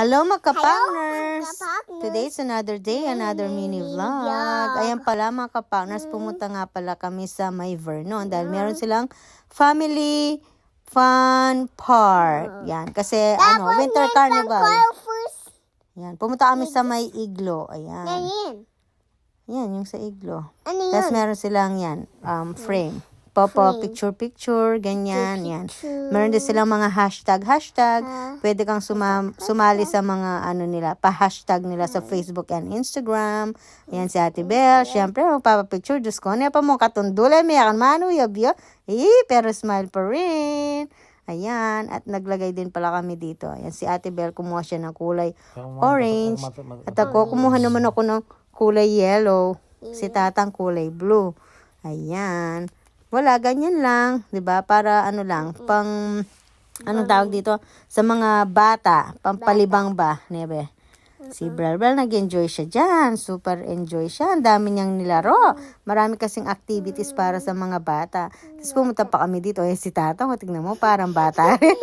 Hello mga kapartners! Today's another day, another mini vlog. Ayan pala mga kapartners, pumunta nga pala kami sa May Vernon dahil meron silang family fun park. Yan, kasi ano, winter carnival. Yan, pumunta kami sa May Iglo. Ayan. Yan, yung sa Iglo. Ano? Tapos meron silang yan, um, frame. Popo, Frame. picture, picture, ganyan, yan. Picture. Meron din silang mga hashtag, hashtag. Ah. Pwede kang suma- sumali sa mga ano nila, pa-hashtag nila sa Facebook and Instagram. Ayan si Ate Belle. Siyempre, magpapapicture. Diyos ko, niya pa mo katundulay, may akan manu, yabyo. Eh, pero smile pa rin. Ayan, at naglagay din pala kami dito. Ayan, si Ate Belle, kumuha siya ng kulay orange. At ako, kumuha naman ako ng kulay yellow. Si Tatang kulay blue. Ayan. Wala, ganyan lang. 'di ba Para ano lang, pang, anong tawag dito? Sa mga bata, pampalibang ba, nebe? Si Brelbel nag-enjoy siya dyan. Super enjoy siya. Ang dami niyang nilaro. Marami kasing activities para sa mga bata. Tapos pumunta pa kami dito. Eh, si Tatang, o, tignan mo, parang bata rin.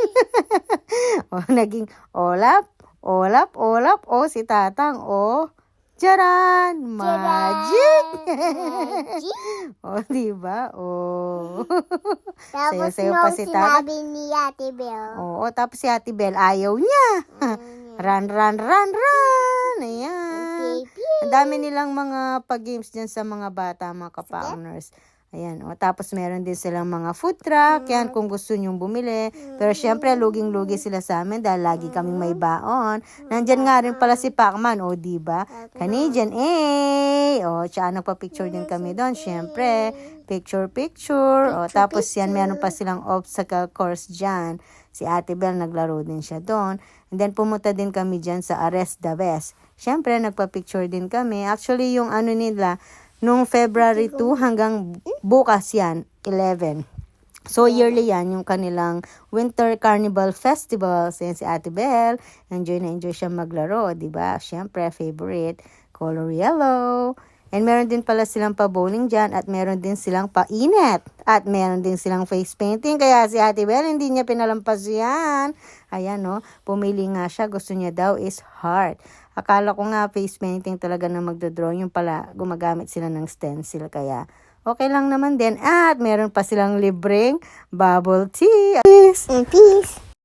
o, naging olap, olap, olap. O, si Tatang, o, Charan! Magic! o, di ba? O. Tapos Sayo-sayo nung pa si sinabi ni Ate Belle. Oo, tapos si Ate Belle, ayaw niya. run, run, run, run! Ayan. Ang dami nilang mga pag-games dyan sa mga bata, mga kapawners. Ayan, o. Tapos meron din silang mga food truck. Yan, kung gusto nyong bumili. Pero syempre, luging-lugi sila sa amin dahil lagi kaming may baon. Nandyan nga rin pala si Pacman, o, di ba? Canadian, eh! O, tsaka nagpa-picture din kami doon. Syempre, picture-picture. O, tapos yan, meron pa silang obstacle course dyan. Si Ate Belle naglaro din siya doon. And then pumunta din kami dyan sa Arrest the Best. Siyempre, nagpa-picture din kami. Actually, yung ano nila, nung February 2 hanggang bukas yan, 11. So, yearly yan, yung kanilang Winter Carnival Festivals. Yan si Ate Belle. Enjoy na enjoy siya maglaro, di ba? Siyempre, favorite, color yellow. And meron din pala silang pa-bowling dyan at meron din silang pa-init. At meron din silang face painting. Kaya si Ate Belle, hindi niya pinalampas yan. Ayan, no? Pumili nga siya. Gusto niya daw is heart. Akala ko nga face painting talaga na magdodraw. Yung pala, gumagamit sila ng stencil. Kaya, okay lang naman din. At meron pa silang libreng bubble tea. Peace! Peace.